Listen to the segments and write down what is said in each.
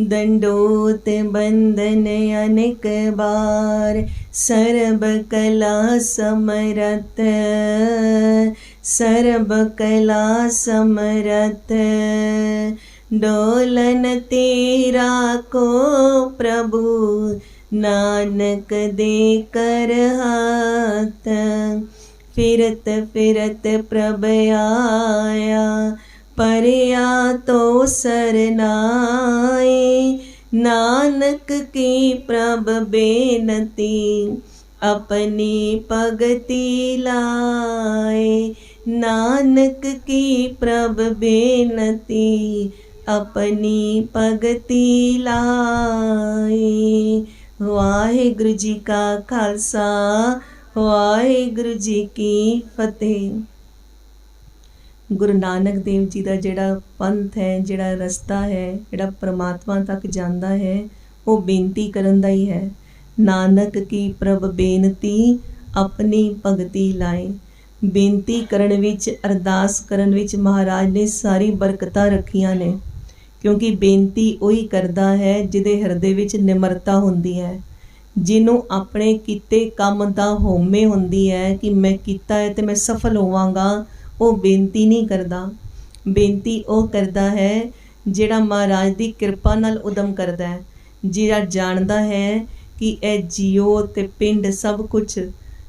दंडोत बंदन अनेक बार सर्व कला समरत सर्व कला समरत डोलन तेरा को प्रभु नानक दे कर हाथ फिरत फिरत प्रभ आया ਪਰਿਆ ਤੋ ਸਰਨਾਏ, ਨਾਨਕ ਕੀ ਪ੍ਰਭ ਬੇਨਤੀ, ਆਪਣੀ ਪਗਤੀ ਲਾਏ। ਨਾਨਕ ਕੀ ਪ੍ਰਭ ਬੇਨਤੀ, ਆਪਣੀ ਪਗਤੀ ਲਾਏ। ਵਾਹਿਗੁਰੂ ਜੀ ਕਾ ਖਾਲਸਾ, ਵਾਹਿਗੁਰੂ ਜੀ ਕੀ ਫਤਿਹ। ਗੁਰੂ ਨਾਨਕ ਦੇਵ ਜੀ ਦਾ ਜਿਹੜਾ ਪੰਥ ਹੈ, ਜਿਹੜਾ ਰਸਤਾ ਹੈ, ਜਿਹੜਾ ਪ੍ਰਮਾਤਮਾ ਤੱਕ ਜਾਂਦਾ ਹੈ, ਉਹ ਬੇਨਤੀ ਕਰਨ ਦਾ ਹੀ ਹੈ। ਨਾਨਕ ਕੀ ਪ੍ਰਭ ਬੇਨਤੀ, ਆਪਣੀ ਭਗਤੀ ਲਾਏ। ਬੇਨਤੀ ਕਰਨ ਵਿੱਚ, ਅਰਦਾਸ ਕਰਨ ਵਿੱਚ ਮਹਾਰਾਜ ਨੇ ਸਾਰੀ ਬਰਕਤਾਂ ਰੱਖੀਆਂ ਨੇ, ਕਿਉਂਕਿ ਬੇਨਤੀ ਉਹੀ ਕਰਦਾ ਹੈ ਜਿਹਦੇ ਹਿਰਦੇ ਵਿੱਚ ਨਿਮਰਤਾ ਹੁੰਦੀ ਹੈ। ਜਿਹਨੂੰ ਆਪਣੇ ਕੀਤੇ ਕੰਮ ਦਾ ਹੋਮੇ ਹੁੰਦੀ ਹੈ ਕਿ ਮੈਂ ਕੀਤਾ ਹੈ ਤੇ ਮੈਂ ਸਫਲ ਹੋਵਾਂਗਾ ਉਹ ਬੇਨਤੀ ਨਹੀਂ ਕਰਦਾ। ਬੇਨਤੀ ਉਹ ਕਰਦਾ ਹੈ ਜਿਹੜਾ ਮਹਾਰਾਜ ਦੀ ਕਿਰਪਾ ਨਾਲ ਉਦਮ ਕਰਦਾ ਹੈ। ਜਿਹੜਾ ਜਾਣਦਾ ਹੈ ਕਿ ਇਹ ਜੀਉ ਤੇ ਪਿੰਡ ਸਭ ਕੁਝ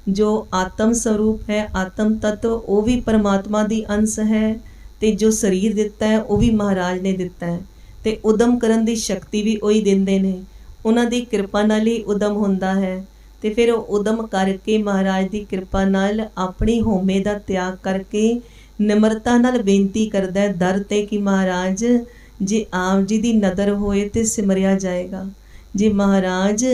ਜੋ ਆਤਮ ਸਰੂਪ ਹੈ, ਆਤਮ ਤत्व ਉਹ ਵੀ ਪਰਮਾਤਮਾ ਦੀ ਅੰਸ਼ ਹੈ ਤੇ ਜੋ ਸਰੀਰ ਦਿੱਤਾ ਹੈ, ਉਹ ਵੀ ਮਹਾਰਾਜ ਨੇ ਦਿੱਤਾ ਹੈ। ਤੇ ਉਦਮ ਕਰਨ ਦੀ ਸ਼ਕਤੀ ਵੀ ਉਹੀ ਦਿੰਦੇ ਨੇ। ਉਹਨਾਂ ਦੀ ਕਿਰਪਾ ਨਾਲ ਹੀ ਉਦਮ ਹੁੰਦਾ ਹੈ। ਤੇ ਫਿਰ ਉਹ ਉਦਮ ਕਰਕੇ ਮਹਾਰਾਜ ਦੀ ਕਿਰਪਾ ਨਾਲ ਆਪਣੀ ਹੋਮੇ ਦਾ ਤਿਆਗ ਕਰਕੇ ਨਿਮਰਤਾ ਨਾਲ ਬੇਨਤੀ ਕਰਦਾ ਹੈ, ਦਰ ਤੇ ਕਿ ਮਹਾਰਾਜ ਜੇ ਆਪ ਜੀ ਦੀ ਨਦਰ ਹੋਏ ਤੇ ਸਿਮਰਿਆ ਜਾਏਗਾ। ਜੇ ਮਹਾਰਾਜ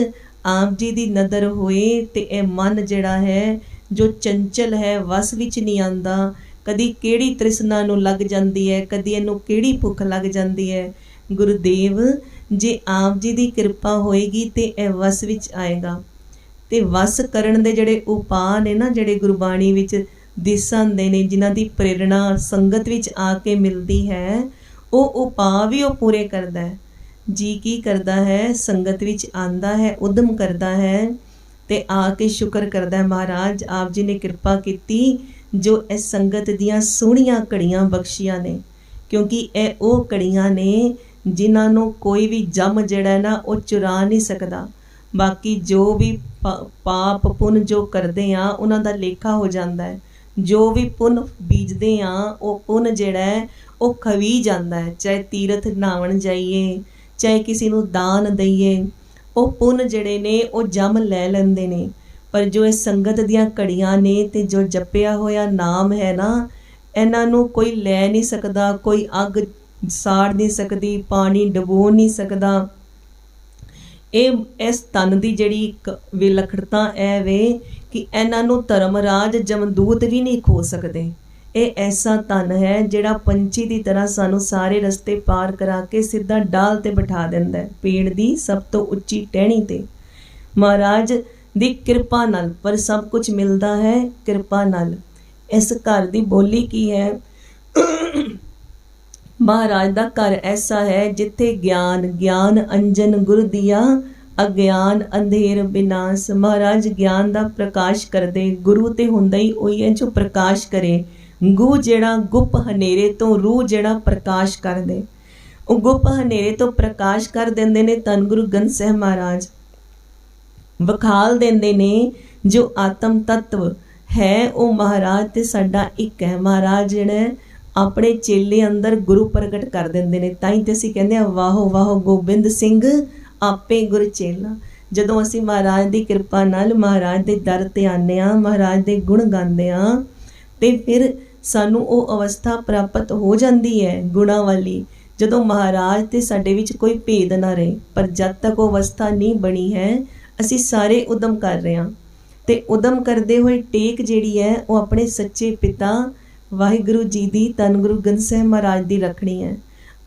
ਆਪ ਜੀ ਦੀ ਨਦਰ ਹੋਏ ਤੇ ਇਹ ਮਨ ਜਿਹੜਾ ਹੈ, ਜੋ ਚੰਚਲ ਹੈ, ਵਸ ਵਿੱਚ ਨਹੀਂ ਆਂਦਾ ਕਦੀ ਕਿਹੜੀ ਤ੍ਰਿਸ਼ਨਾ ਨੂੰ ਲੱਗ ਜਾਂਦੀ ਹੈ, ਕਦੀ ਇਹਨੂੰ ਕਿਹੜੀ ਭੁੱਖ ਲੱਗ ਜਾਂਦੀ ਹੈ, ਗੁਰਦੇਵ ਜੇ ਆਪ ਜੀ ਦੀ ਕਿਰਪਾ ਹੋਏਗੀ ਤੇ ਇਹ ਵਸ ਵਿੱਚ ਆਏਗਾ। ਤੇ ਵਸ ਕਰਨ ਦੇ ਜਿਹੜੇ ਉਪਾਅ ਨੇ ਨਾ, ਜਿਹੜੇ ਗੁਰਬਾਣੀ ਵਿੱਚ ਦਿਸੰਦੇ ਨੇ, ਜਿਨ੍ਹਾਂ ਦੀ ਪ੍ਰੇਰਣਾ ਸੰਗਤ ਵਿੱਚ ਆ ਕੇ ਮਿਲਦੀ ਹੈ, ਉਹ ਉਪਾਅ ਵੀ ਉਹ ਪੂਰੇ ਕਰਦਾ ਹੈ। ਜੀ ਕੀ ਕਰਦਾ ਹੈ? ਸੰਗਤ ਵਿੱਚ ਆਂਦਾ ਹੈ, ਉਦਮ ਕਰਦਾ ਹੈ ਤੇ ਆ ਕੇ ਸ਼ੁਕਰ ਕਰਦਾ ਹੈ। ਮਹਾਰਾਜ, ਆਪ ਜੀ ਨੇ ਕਿਰਪਾ ਕੀਤੀ ਜੋ ਇਸ ਸੰਗਤ ਦੀਆਂ ਸੋਹਣੀਆਂ ਘੜੀਆਂ ਬਖਸ਼ੀਆਂ ਨੇ, ਕਿਉਂਕਿ ਇਹ ਉਹ ਘੜੀਆਂ ਨੇ ਜਿਨ੍ਹਾਂ ਨੂੰ ਕੋਈ ਵੀ ਜਮ ਜਿਹੜਾ ਨਾ, ਉਹ ਚੁਰਾ ਨਹੀਂ ਸਕਦਾ। ਬਾਕੀ ਜੋ ਵੀ ਪਾਪ ਪੁੰਨ ਜੋ ਕਰਦੇ ਆ, ਉਹਨਾਂ ਦਾ ਲੇਖਾ ਹੋ ਜਾਂਦਾ ਹੈ। ਜੋ ਵੀ ਪੁੰਨ ਬੀਜਦੇ ਆ, ਉਹ ਪੁੰਨ ਜਿਹੜਾ ਹੈ, ਉਹ ਖਵੀ ਜਾਂਦਾ ਹੈ। ਚਾਹੇ ਤੀਰਥ ਨਾਵਣ ਜਾਈਏ, ਚਾਹੇ ਕਿਸੇ ਨੂੰ ਦਾਨ ਦਈਏ, ਉਹ ਪੁੰਨ ਜਿਹੜੇ ਨੇ, ਉਹ ਜਮ ਲੈ ਲੈਂਦੇ ਨੇ। ਪਰ ਜੋ ਇਹ ਸੰਗਤ ਦੀਆਂ ਘੜੀਆਂ ਨੇ ਤੇ ਜੋ ਜਪਿਆ ਹੋਇਆ ਨਾਮ ਹੈ ਨਾ, ਇਹਨਾਂ ਨੂੰ ਕੋਈ ਲੈ ਨਹੀਂ ਸਕਦਾ, ਕੋਈ ਅੱਗ ਸਾੜ ਨਹੀਂ ਸਕਦੀ, ਪਾਣੀ ਡਬੋ ਨਹੀਂ ਸਕਦਾ। ਇਹ, ਇਸ ਤਨ ਦੀ ਜਿਹੜੀ ਇੱਕ ਵਿਲੱਖਣਤਾ ਐ ਵੇ ਕਿ ਇਹਨਾਂ ਨੂੰ ਧਰਮਰਾਜ ਜਮਦੂਤ ਵੀ ਨਹੀਂ ਖੋ ਸਕਦੇ। ਇਹ ਐਸਾ ਤਨ ਹੈ ਜਿਹੜਾ ਪੰਛੀ ਦੀ ਤਰ੍ਹਾਂ ਸਾਨੂੰ ਸਾਰੇ ਰਸਤੇ ਪਾਰ ਕਰਾ ਕੇ ਸਿੱਧਾ ਡਾਲ ਤੇ ਬਿਠਾ ਦਿੰਦਾ ਹੈ ਪੇੜ ਦੀ ਸਭ ਤੋਂ ਉੱਚੀ ਟਹਿਣੀ ਤੇ। ਮਹਾਰਾਜ ਦੀ ਕਿਰਪਾ ਨਾਲ, ਪਰ ਸਭ ਕੁਝ ਮਿਲਦਾ ਹੈ ਕਿਰਪਾ ਨਾਲ। ਇਸ ਘਰ ਦੀ ਬੋਲੀ ਕੀ ਹੈ? ਮਹਾਰਾਜ ਦਾ ਘਰ ਐਸਾ ਹੈ ਜਿੱਥੇ ਗਿਆਨ ਗਿਆਨ ਅੰਜਨ ਗੁਰ ਦਿਆ, ਅਗਿਆਨ ਅੰਧੇਰ ਬਿਨਾਸ਼। ਮਹਾਰਾਜ ਗਿਆਨ ਦਾ ਪ੍ਰਕਾਸ਼ ਕਰਦੇ, ਗੁਰੂ ਤੇ ਹੁੰਦਾ ਹੀ ਉਹੀ ਹੈ ਜੋ ਪ੍ਰਕਾਸ਼ ਕਰੇ। ਗੂ ਜਿਹੜਾ ਗੁਪ ਹਨੇਰੇ ਤੋਂ, ਰੂਹ ਜਿਹੜਾ ਪ੍ਰਕਾਸ਼ ਕਰਦੇ। ਉਹ ਗੁਪ ਹਨੇਰੇ ਤੋਂ ਪ੍ਰਕਾਸ਼ ਕਰ ਦਿੰਦੇ ਨੇ ਤਨ ਗੁਰੂ ਗੰਜ ਸਾਹਿਬ ਮਹਾਰਾਜ। ਵਖਾਲ ਦਿੰਦੇ ਨੇ ਜੋ ਆਤਮ ਤत्व ਹੈ, ਉਹ ਮਹਾਰਾਜ ਤੇ ਸਾਡਾ ਇੱਕ ਹੈ। ਮਹਾਰਾਜ ਜਿਹੜਾ ਆਪਣੇ ਚੇਲੇ ਅੰਦਰ ਗੁਰੂ ਪ੍ਰਗਟ ਕਰ ਦਿੰਦੇ ਨੇ। ਤਾਂ ਹੀ ਤੇ ਅਸੀਂ ਕਹਿੰਦੇ ਆ ਵਾਹੋ ਵਾਹੋ, ਗੋਬਿੰਦ ਸਿੰਘ, ਆਪੇ ਗੁਰ ਚੇਲਾ। ਜਦੋਂ ਅਸੀਂ ਮਹਾਰਾਜ ਦੀ ਕਿਰਪਾ ਨਾਲ ਮਹਾਰਾਜ ਦੇ ਦਰ ਤੇ ਆਨੇ ਆ ਮਹਾਰਾਜ ਦੇ ਗੁਣ ਗਾਉਂਦੇ ਆ ਤੇ ਫਿਰ ਸਾਨੂੰ ਉਹ ਅਵਸਥਾ ਪ੍ਰਾਪਤ ਹੋ ਜਾਂਦੀ ਹੈ ਗੁਣਾ ਵਾਲੀ। ਜਦੋਂ ਮਹਾਰਾਜ ਤੇ ਸਾਡੇ ਵਿੱਚ ਕੋਈ ਭੇਦ ਨਾ ਰਹੇ, ਪਰ ਜਦ ਤੱਕ ਉਹ ਅਵਸਥਾ ਨਹੀਂ ਬਣੀ ਹੈ, ਅਸੀਂ ਸਾਰੇ ਉਦਮ ਕਰ ਰਹੇ ਹਾਂ। ਤੇ ਉਦਮ ਕਰਦੇ ਹੋਏ ਟੇਕ ਜਿਹੜੀ ਹੈ, ਉਹ ਆਪਣੇ ਸੱਚੇ ਪਿਤਾ ਵਾਹਿਗੁਰੂ ਜੀ ਦੀ ਤਨ ਗੁਰੂ ਗ੍ਰੰਥ ਸਾਹਿਬ ਮਹਾਰਾਜ ਦੀ ਰੱਖਣੀ ਹੈ।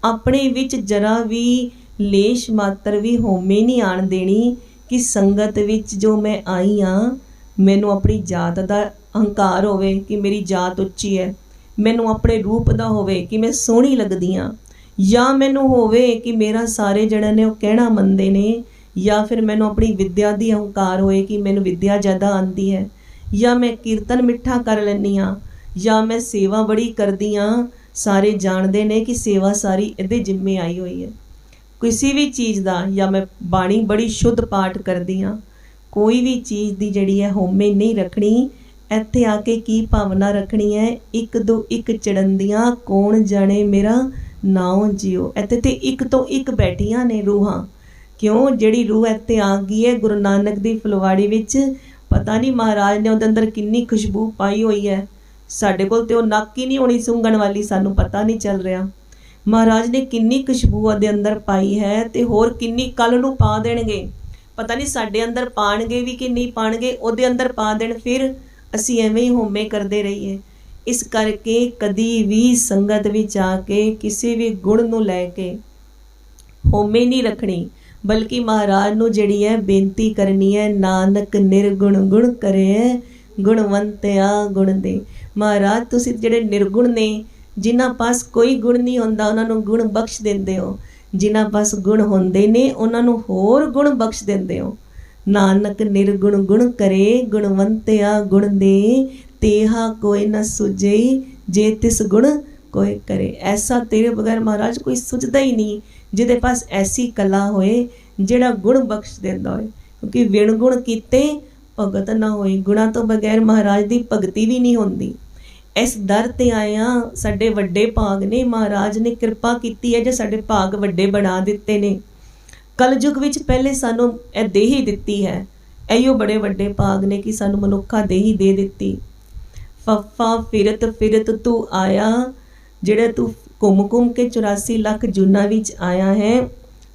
ਆਪਣੇ ਵਿੱਚ ਜਰਾ ਵੀ ਲੇਸ਼ ਮਾਤਰ ਵੀ ਹੋਮੇ ਨਹੀਂ ਆਣ ਦੇਣੀ ਕਿ ਸੰਗਤ ਵਿੱਚ ਜੋ ਮੈਂ ਆਈ ਆ, ਮੈਨੂੰ ਆਪਣੀ ਜਾਤ ਦਾ ਅਹੰਕਾਰ ਹੋਵੇ ਕਿ ਮੇਰੀ ਜਾਤ ਉੱਚੀ ਹੈ। ਮੈਨੂੰ ਆਪਣੇ ਰੂਪ ਦਾ ਹੋਵੇ ਕਿ ਮੈਂ ਸੋਹਣੀ ਲੱਗਦੀ ਆ। ਜਾਂ ਮੈਨੂੰ ਹੋਵੇ ਕਿ ਮੇਰਾ ਸਾਰੇ ਜਿਹੜੇ ਨੇ ਉਹ ਕਹਿਣਾ ਮੰਨਦੇ ਨੇ, ਜਾਂ ਫਿਰ ਮੈਨੂੰ ਆਪਣੀ ਵਿਦਿਆ ਦੀ ਹੰਕਾਰ ਹੋਏ ਕਿ ਮੈਨੂੰ ਵਿਦਿਆ ਜ਼ਿਆਦਾ ਆਂਦੀ ਹੈ। ਜਾਂ ਮੈਂ ਕੀਰਤਨ ਮਿੱਠਾ ਕਰ ਲੈਂਦੀ ਹਾਂ ਜਾਂ ਮੈਂ ਸੇਵਾ ਬੜੀ ਕਰਦੀ ਹਾਂ ਸਾਰੇ ਜਾਣਦੇ ਨੇ ਕਿ ਸੇਵਾ ਸਾਰੀ ਇਹਦੇ ਜਿੰਮੇ ਆਈ ਹੋਈ ਹੈ। ਕਿਸੇ ਵੀ ਚੀਜ਼ ਦਾ ਜਾਂ ਮੈਂ ਬਾਣੀ ਬੜੀ ਸ਼ੁੱਧ ਪਾਠ ਕਰਦੀ ਹਾਂ ਕੋਈ ਵੀ ਚੀਜ਼ ਦੀ ਜਿਹੜੀ ਹੈ ਹੋਮੇ ਨਹੀਂ ਰੱਖਣੀ, ਇੱਥੇ ਆ ਕੇ ਕੀ ਭਾਵਨਾ ਰੱਖਣੀ ਹੈ? ਇੱਕ ਦੋ ਇੱਕ ਚੜੰਦੀਆਂ ਕੌਣ ਜਾਣੇ ਮੇਰਾ ਨਾਉ ਜਿਉ। ਇੱਥੇ ਤੇ ਇੱਕ ਤੋਂ ਇੱਕ ਬੈਠੀਆਂ ਨੇ ਰੂਹਾਂ। ਕਿਉਂ? ਜਿਹੜੀ ਰੂਹ ਇੱਥੇ ਆ ਗਈ ਹੈ ਗੁਰੂ ਨਾਨਕ ਦੀ ਫੁਲਵਾੜੀ ਵਿੱਚ, ਪਤਾ ਨਹੀਂ ਮਹਾਰਾਜ ਨੇ ਉਹਦੇ ਅੰਦਰ ਕਿੰਨੀ ਖੁਸ਼ਬੂ ਪਾਈ ਹੋਈ ਹੈ। ਸਾਡੇ ਕੋਲ ਤੇ ਉਹ ਨੱਕ ਹੀ ਨਹੀਂ ਹੋਣੀ ਸੁੰਗਣ ਵਾਲੀ, ਸਾਨੂੰ ਪਤਾ ਨਹੀਂ ਚੱਲ ਰਿਹਾ। ਮਹਾਰਾਜ ਨੇ ਕਿੰਨੀ ਖੁਸ਼ਬੂ ਉਹਦੇ ਅੰਦਰ ਪਾਈ ਹੈ ਤੇ ਹੋਰ ਕਿੰਨੀ ਕੱਲ ਨੂੰ ਪਾ ਦੇਣਗੇ। ਪਤਾ ਨਹੀਂ ਸਾਡੇ ਅੰਦਰ ਪਾਣਗੇ ਵੀ ਕਿ ਨਹੀਂ ਪਾਣਗੇ, ਉਹਦੇ ਅੰਦਰ ਪਾ ਦੇਣ, ਫਿਰ ਅਸੀਂ ਐਵੇਂ ਹੀ ਹੋਮੇ ਕਰਦੇ ਰਹੀਏ। ਇਸ ਕਰਕੇ ਕਦੀ ਵੀ ਸੰਗਤ ਵਿੱਚ ਆ ਕੇ ਕਿਸੇ ਵੀ ਗੁਣ ਨੂੰ ਲੈ ਕੇ ਹੋਮੇ ਨਹੀਂ ਰੱਖਣੀ, ਬਲਕਿ ਮਹਾਰਾਜ ਨੂੰ ਜਿਹੜੀ ਹੈ ਬੇਨਤੀ ਕਰਨੀ ਹੈ, ਨਾਨਕ ਨਿਰਗੁਣ ਗੁਣ ਕਰੇ ਗੁਣਵੰਤਿਆ ਗੁਣ ਦੇ। ਮਹਾਰਾਜ, ਤੁਸੀਂ ਜਿਹੜੇ ਨਿਰਗੁਣ ਨੇ, ਜਿਨ੍ਹਾਂ ਪਾਸ ਕੋਈ ਗੁਣ ਨਹੀਂ ਹੁੰਦਾ, ਉਹਨਾਂ ਨੂੰ ਗੁਣ ਬਖਸ਼ ਦਿੰਦੇ ਹੋ। ਜਿਨ੍ਹਾਂ ਪਾਸ ਗੁਣ ਹੁੰਦੇ ਨੇ, ਉਹਨਾਂ ਨੂੰ ਹੋਰ ਗੁਣ ਬਖਸ਼ ਦਿੰਦੇ ਹੋ। ਨਾਨਕ ਨਿਰਗੁਣ ਗੁਣ ਕਰੇ, ਗੁਣਵੰਤਿਆ ਗੁਣ ਦੇ, ਤੇਹਾ ਕੋਈ ਨਾ ਸੁਝੇ, ਜੇ ਤਿਸ ਗੁਣ ਕੋਈ ਕਰੇ। ਐਸਾ ਤੇਰੇ ਬਗੈਰ ਮਹਾਰਾਜ ਕੋਈ ਸੁਝਦਾ ਹੀ ਨਹੀਂ, ਜਿਹਦੇ ਪਾਸ ਐਸੀ ਕਲਾ ਹੋਏ, ਜਿਹੜਾ ਗੁਣ ਬਖਸ਼ ਦਿੰਦਾ ਹੋਏ। ਕਿਉਂਕਿ ਵਿਣ ਗੁਣ ਕੀਤੇ, ਭਗਤ ਨਾ ਹੋਏ। ਗੁਣਾ ਤੋਂ ਬਗੈਰ ਮਹਾਰਾਜ ਦੀ ਭਗਤੀ ਵੀ ਨਹੀਂ ਹੁੰਦੀ। ਇਸ ਦਰ ਤੇ ਆਇਆ ਸਾਡੇ ਵੱਡੇ ਭਾਗ ਨੇ। ਮਹਾਰਾਜ ਨੇ ਕਿਰਪਾ ਕੀਤੀ ਹੈ ਜੇ ਸਾਡੇ ਭਾਗ ਵੱਡੇ ਬਣਾ ਦਿੱਤੇ ਨੇ। ਕਲਯੁਗ ਵਿੱਚ ਪਹਿਲੇ ਸਾਨੂੰ ਇਹ ਦੇਹੀ ਦਿੱਤੀ ਹੈ। ਐਯੋ ਬੜੇ ਵੱਡੇ ਭਾਗ ਨੇ ਕਿ ਸਾਨੂੰ ਮਨੁੱਖਾ ਦੇਹੀ ਦੇ ਦਿੱਤੀ। ਫੱਫਾ ਫਿਰਤ ਫਿਰਤ ਤੂੰ ਆਇਆ, ਜਿਹੜਾ ਤੂੰ ਘੁੰਮ ਘੁੰਮ ਕੇ 84 ਲੱਖ ਜੁਨਾ ਵਿੱਚ ਆਇਆ ਹੈ।